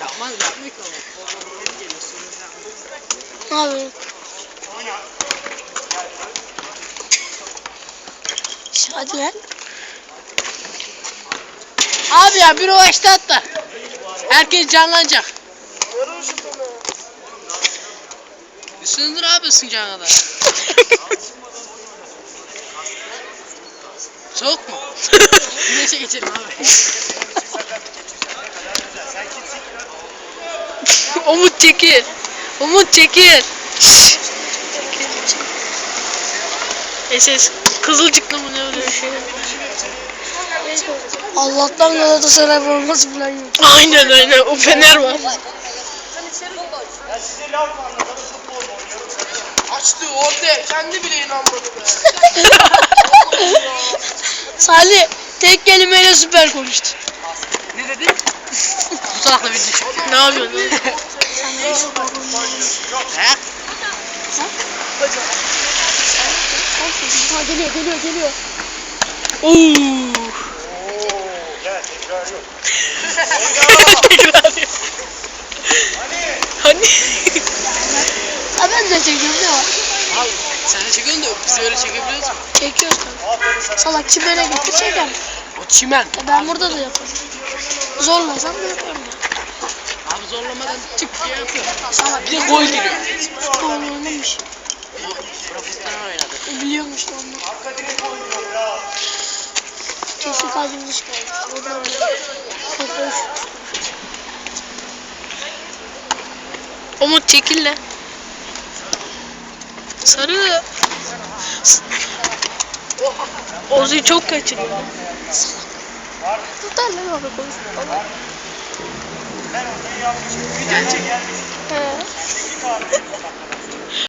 Yapmaz yapmıyor ki ama. Şu, Hadi lan. Abi ya bir o işte atla. Herkes canlanacak. Isındır abi ısınacağın kadar. Soğuk mu? Güneşe geçelim abi. Umut çekil. Umut çekil. SS Kızılcıklı mı ne öyle bir şey. Allah'tan Galatasaray forması falan yok. Aynen aynen o Fener var. Açtı orada kendi bile inanmadı be. Salih tek kelimeyle süper konuştu. Ne dedi? Bu salakla bir düşün. Ne yapıyorsun? He? Ha, geliyor geliyor geliyor. Oo. Tekrar yok. Hani? Ha ben de çekiyorum ne var? Al sen de çekiyorsun da biz öyle çekebiliyoruz mu? Çekiyoruz tabii. Salak çimene gitti çeker. O çimen. Ben burada da yaparım. Zorlasam da yaparım. Abi zorlamadan tık diye yapıyor. Salak Bir de gol geliyor. futbol oynamış. Profesyonel oynadı. E, biliyormuş da onu. Kesin kalbim dış kaldı. O da öyle. Umut çekil lan. Sarı. S- Ozi çok kaçırıyor. Tutar lan orada konuşma. Video çek. He.